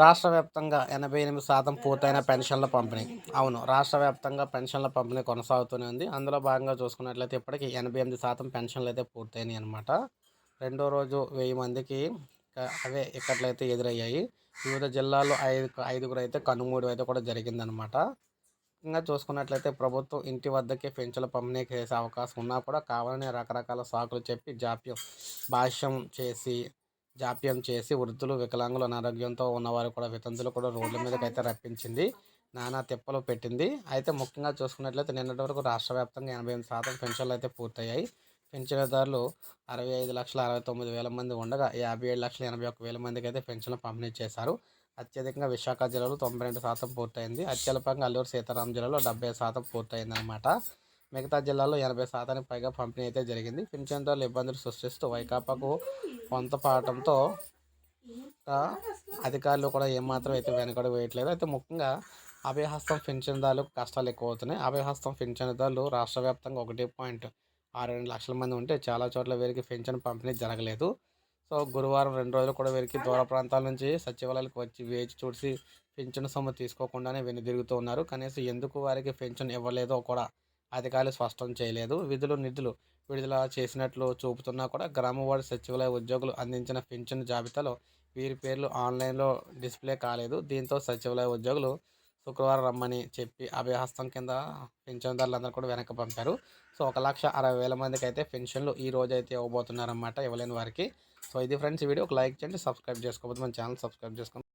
రాష్ట్ర వ్యాప్తంగా ఎనభై ఎనిమిది శాతం పూర్తయిన పెన్షన్ల పంపిణీ. అవును రాష్ట్ర వ్యాప్తంగా పెన్షన్ల పంపిణీ కొనసాగుతూనే ఉంది. అందులో భాగంగా చూసుకున్నట్లయితే ఇప్పటికీ ఎనభై ఎనిమిది శాతం పెన్షన్లు అయితే పూర్తయినాయి అనమాట రెండో రోజు వెయ్యి మందికి అవే ఇక్కట్లయితే ఎదురయ్యాయి. వివిధ జిల్లాల్లో ఐదు ఐదుగురు అయితే కనుమూడు అయితే కూడా జరిగిందనమాట ఇంకా చూసుకున్నట్లయితే ప్రభుత్వం ఇంటి వద్దకే పెన్షన్ల పంపిణీ చేసే అవకాశం ఉన్నా కూడా కావాలని రకరకాల సాకులు చెప్పి జాప్యం భాష్యం చేసి జాప్యం చేసి వృద్ధులు వికలాంగులు అనారోగ్యంతో ఉన్నవారు కూడా వితంతులు కూడా రోడ్ల మీదకి అయితే రప్పించింది. నానా తిప్పలు పెట్టింది. అయితే ముఖ్యంగా చూసుకున్నట్లయితే నిన్నటి వరకు రాష్ట్ర వ్యాప్తంగా ఎనభై ఎనిమిది శాతం పెన్షన్లు అయితే పూర్తయ్యాయి. పెన్షన్దారులు అరవై ఐదు లక్షల అరవై తొమ్మిది వేల మంది ఉండగా యాభై ఏడు లక్షల ఎనభై ఒక్క వేల మందికి అయితే పెన్షన్లు పంపిణీ చేశారు. అత్యధికంగా విశాఖ జిల్లాలో తొంభై రెండు శాతం పూర్తయింది. అత్యల్పంగా అల్లూరు సీతారాం జిల్లాలో డెబ్బై శాతం పూర్తయిందన్నమాట. మిగతా జిల్లాల్లో ఎనభై శాతానికి పైగా పంపిణీ అయితే జరిగింది. పింఛన్దారులు ఇబ్బందులు సృష్టిస్తూ వైకాపాకు కొంత పాటంతో అధికారులు కూడా ఏమాత్రం అయితే వెనకడు వేయట్లేదు. అయితే ముఖ్యంగా అభయహస్తం పింఛన్దారులకు కష్టాలు ఎక్కువ అవుతున్నాయి అభయహస్తం పింఛన్దారులు రాష్ట్ర వ్యాప్తంగా ఒకటి పాయింట్ ఆరు రెండు లక్షల మంది ఉంటే చాలా చోట్ల వీరికి పింఛన్ పంపిణీ జరగలేదు. సో గురువారం రెండు రోజులు కూడా వీరికి దూర ప్రాంతాల నుంచి సచివాలయాలకు వచ్చి వేచి చూసి పింఛన్ సొమ్ము తీసుకోకుండానే వెనుదిరుగుతూ ఉన్నారు. కనీసం ఎందుకు వారికి పెన్షన్ ఇవ్వలేదో కూడా అధికారులు స్పష్టం చేయలేదు. విధులు నిధులు విడుదల చేసినట్లు చూపుతున్నా కూడా గ్రామ వార్డు సచివాలయ ఉద్యోగులు అందించిన పింఛన్ జాబితాలో వీరి పేర్లు ఆన్లైన్లో డిస్ప్లే కాలేదు. దీంతో సచివాలయ ఉద్యోగులు శుక్రవారం రమ్మని చెప్పి అభయహస్తం కింద పింఛన్దారులందరూ కూడా వెనక్కి పంపారు. సో ఒక లక్ష అరవై వేల మందికి అయితే పెన్షన్లు ఈ రోజు అయితే ఇవ్వబోతున్నారన్నమాట ఇవ్వలేని వారికి. సో ఇది ఫ్రెండ్స్ వీడియో. ఒక లైక్ చేయండి సబ్స్క్రైబ్ చేసుకోకపోతే మన ఛానల్ సబ్స్క్రైబ్ చేసుకోండి.